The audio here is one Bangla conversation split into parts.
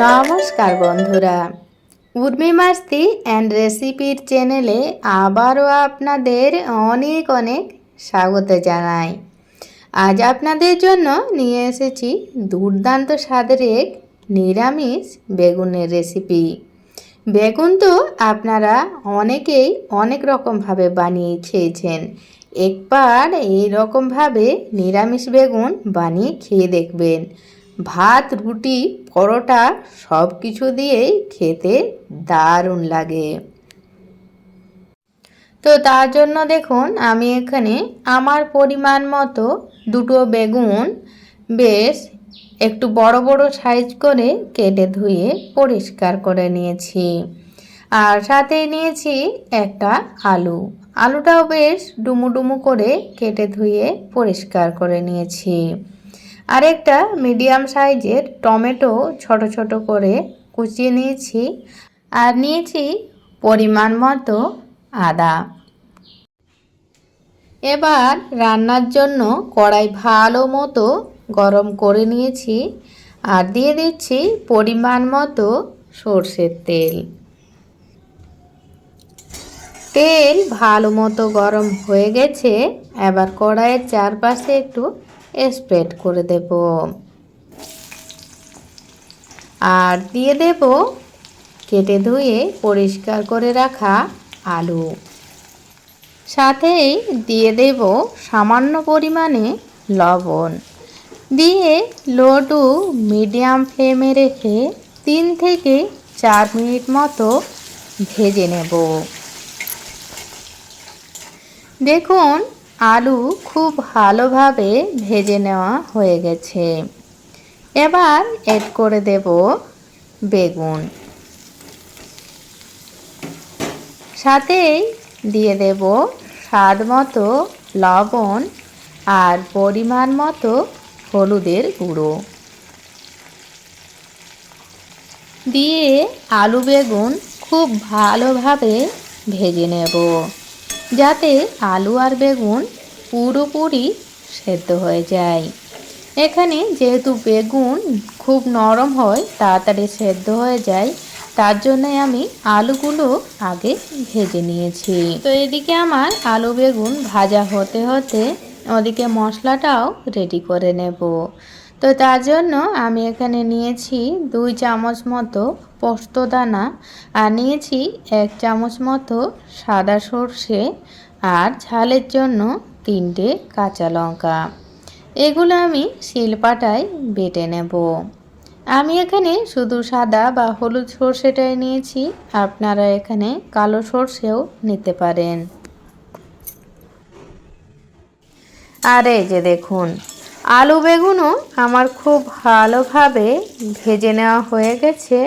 নমস্কার বন্ধুরা। উর্মি মাস্তি অ্যান্ড রেসিপির চ্যানেলে আবারও আপনাদের অনেক অনেক স্বাগত জানাই। আজ আপনাদের জন্য নিয়ে এসেছি দুর্দান্ত স্বাদের এক নিরামিষ বেগুনের রেসিপি বেগুন তো আপনারা অনেকেই অনেক রকমভাবে বানিয়ে খেয়েছেন। একবার এই রকমভাবে নিরামিষ বেগুন বানিয়ে খেয়ে দেখবেন। ভাত, রুটি, পরোটা সব কিছু দিয়েই খেতে দারুণ লাগে। তো তার জন্য দেখুন, আমি এখানে আমার পরিমাণ মতো দুটো বেগুন বেশ একটু বড় বড় সাইজ করে কেটে ধুয়ে পরিষ্কার করে নিয়েছি। আর সাথে নিয়েছি একটা আলু। আলুটাও বেশ ডুমু ডুমু করে কেটে ধুয়ে পরিষ্কার করে নিয়েছি। আরেকটা মিডিয়াম সাইজের টমেটো ছোট ছোট করে কুচিয়ে নিয়েছি আর নিয়েছি পরিমাণ মতো আদা। এবার রান্নার জন্য কড়াই ভালো মতো গরম করে নিয়েছি আর দিয়ে দিচ্ছি পরিমাণ মতো সর্ষের তেল। তেল ভালো মতো গরম হয়ে গেছে, এবার কড়াইয়ের চারপাশে একটু স্প্রেড করে দেব। আর দিয়ে দেব কেটে ধুয়ে পরিষ্কার করে রাখা আলু। সাথেই দিয়ে দেব সামান্য পরিমাণে লবণ। দিয়ে লো টু মিডিয়াম ফ্লেমে রেখে তিন থেকে চার মিনিট মতো ভেজে নেব। দেখুন আলু খুব ভালোভাবে ভেজে নেওয়া হয়ে গেছে। এবার এড করে দেব বেগুন। সাথেই দিয়ে দেব স্বাদ মতো লবণ আর পরিমাণ মতো হলুদের গুঁড়ো। দিয়ে আলু বেগুন খুব ভালোভাবে ভেজে নেব। যাতে আলু আর বেগুন পুরোপুরি সেদ্ধ হয়ে যায়। এখানে যেহেতু বেগুন খুব নরম হয়, তাড়াতাড়ি সেদ্ধ হয়ে যায়, তার জন্য আমি আলুগুলো আগে ভেজে নিয়েছি। তো এদিকে আমার আলু বেগুন ভাজা হতে হতে ওদিকে মশলাটাও রেডি করে নেব। তো তার জন্য আমি এখানে নিয়েছি দুই চামচ মতো পোস্ত দানা আর নিয়েছি এক চামচ মতো সাদা সর্ষে আর ঝালের জন্য তিনটে কাঁচা লঙ্কা। এগুলো আমি শিলপাটায় বেটে নেব। আমি এখানে শুধু সাদা বা হলুদ সর্ষেটাই নিয়েছি। আপনারা এখানে কালো সর্ষেও নিতে পারেন। আর এই যে দেখুন আলু বেগুনও আমার খুব ভালোভাবে ভেজে নেওয়া হয়ে গেছে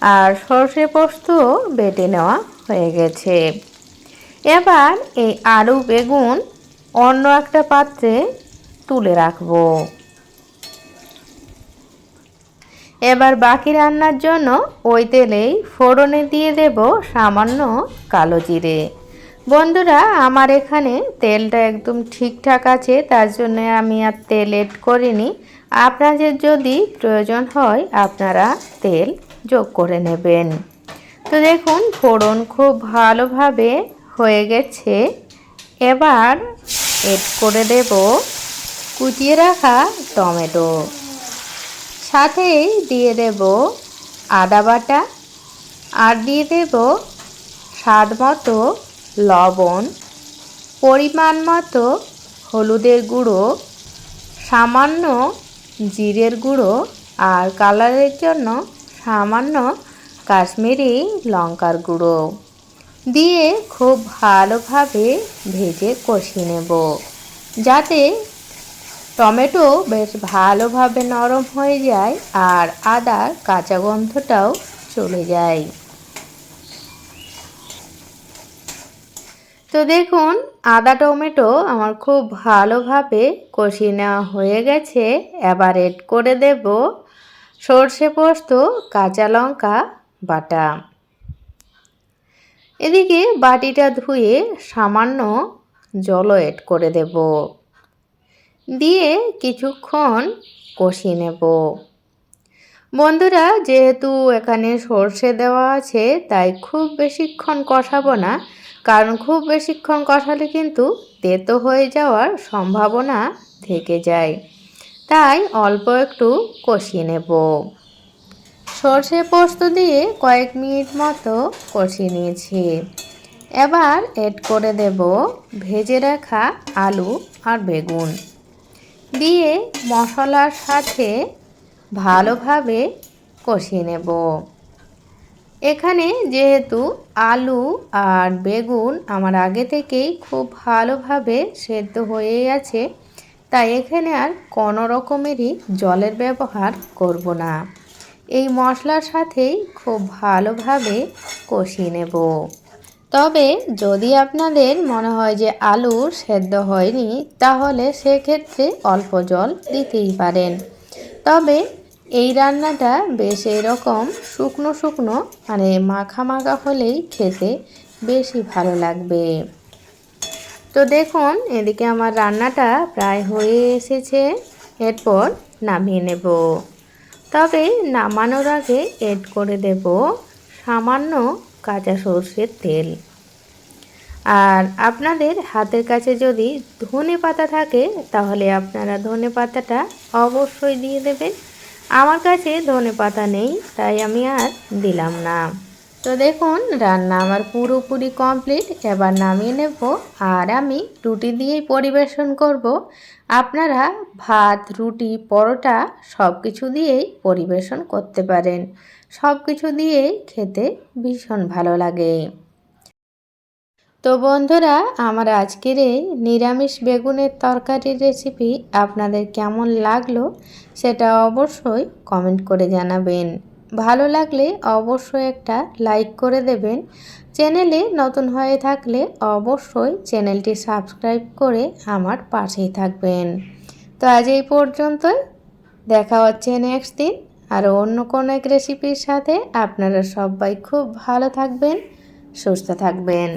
আর সর্ষে পোস্তও বেটে নেওয়া হয়ে গেছে। এবার এই আলু বেগুন অন্য একটা পাত্রে তুলে রাখব। এবার বাকি রান্নার জন্য ওই তেলেই ফোড়নে দিয়ে দেব সামান্য কালো জিরে। বন্ধুরা, আমার এখানে তেলটা একদম ঠিকঠাক আছে, তার জন্য আমি আর তেল এড করিনি। আপনাদের যদি প্রয়োজন হয়, আপনারা তেল যোগ করে নেবেন। তো দেখুন, ফোড়ন খুব ভালোভাবে হয়ে গেছে। এবার এড করে দেব কুচিয়ে রাখা টমেটো। সাথেই দিয়ে দেব আদা বাটা। আর দিয়ে দেব স্বাদ মতো লবণ, পরিমাণ মতো হলুদের গুঁড়ো, সামান্য জিরের গুঁড়ো আর কালারের জন্য সামান্য কাশ্মীরি লঙ্কার গুঁড়ো দিয়ে খুব ভালোভাবে ভেজে কষিয়ে নেব। যাতে টমেটো বেশ ভালোভাবে নরম হয়ে যায় আর আদার কাঁচা গন্ধটাও চলে যায়। তো দেখুন, আদা টমেটো আমার খুব ভালোভাবে কষিয়ে নেওয়া হয়ে গেছে। এবার এড করে দেব সর্ষে পোস্ত, কাঁচা লঙ্কা, বাটা। এদিকে বাটিটা ধুয়ে সামান্য জলও এড করে দেব। দিয়ে কিছুক্ষণ কষিয়ে নেব। বন্ধুরা, যেহেতু এখানে সর্ষে দেওয়া আছে, তাই খুব বেশিক্ষণ কষাবো না। কারণ খুব বেশিক্ষণ কষালে কিন্তু তেতো হয়ে যাওয়ার সম্ভাবনা থেকে যায়। তাই অল্প একটু কষিয়ে নেব। সর্ষে পোস্ত দিয়ে কয়েক মিনিট মতো কষিয়ে নিয়েছি। এবার এড করে দেব ভেজে রাখা আলু আর বেগুন। দিয়ে মশলার সাথে ভালোভাবে কষিয়ে নেব। এখানে যেহেতু আলু আর বেগুন আমার আগে থেকেই খুব ভালোভাবে সেদ্ধ হয়ে আছে, তাই এখানে আর কোনো রকমেরই জলের ব্যবহার করব না। এই মশলার সাথেই খুব ভালোভাবে কষিয়ে নেব। তবে যদি আপনাদের মনে হয় যে আলু সেদ্ধ হয়নি, তাহলে সেক্ষেত্রে অল্প জল দিতেই পারেন। তবে এই রান্নাটা বেশ এরকম শুকনো শুকনো মানে মাখা মাখা হলেই খেতে বেশি ভালো লাগবে। তো দেখুন, এদিকে আমার রান্নাটা প্রায় হয়ে এসেছে, এরপর নামিয়ে নেব। তবে নামানোর আগে এড করে দেব সামান্য কাঁচা সর্ষের তেল। আর আপনাদের হাতের কাছে যদি ধনে পাতা থাকে, তাহলে আপনারা ধনে পাতাটা অবশ্যই দিয়ে দেবেন। আমার কাছে ধনে পাতা নেই, তাই আমি আর দিলাম না। তো দেখুন, রান্না আমার পুরোপুরি কমপ্লিট এবার নামিয়ে নেব, আর আমি রুটি দিয়েই পরিবেশন করব। আপনারা ভাত, রুটি, পরোটা সব কিছু দিয়েই পরিবেশন করতে পারেন। সব কিছু দিয়েই খেতে ভীষণ ভালো লাগে। তো বন্ধুরা, আমার আজকের এই নিরামিষ বেগুনের তরকারির রেসিপি আপনাদের কেমন লাগল সেটা অবশ্যই কমেন্ট করে জানাবেন। ভালো লাগলে অবশ্যই একটা লাইক করে দেবেন। চ্যানেলে নতুন হয়ে থাকলে অবশ্যই চ্যানেলটি সাবস্ক্রাইব করে আমার পাশেই থাকবেন। তো আজ এই পর্যন্তই। দেখা হচ্ছে নেক্সট দিন আর অন্য কোনো এক রেসিপির সাথে আপনারা সবাই খুব ভালো থাকবেন, সুস্থ থাকবেন।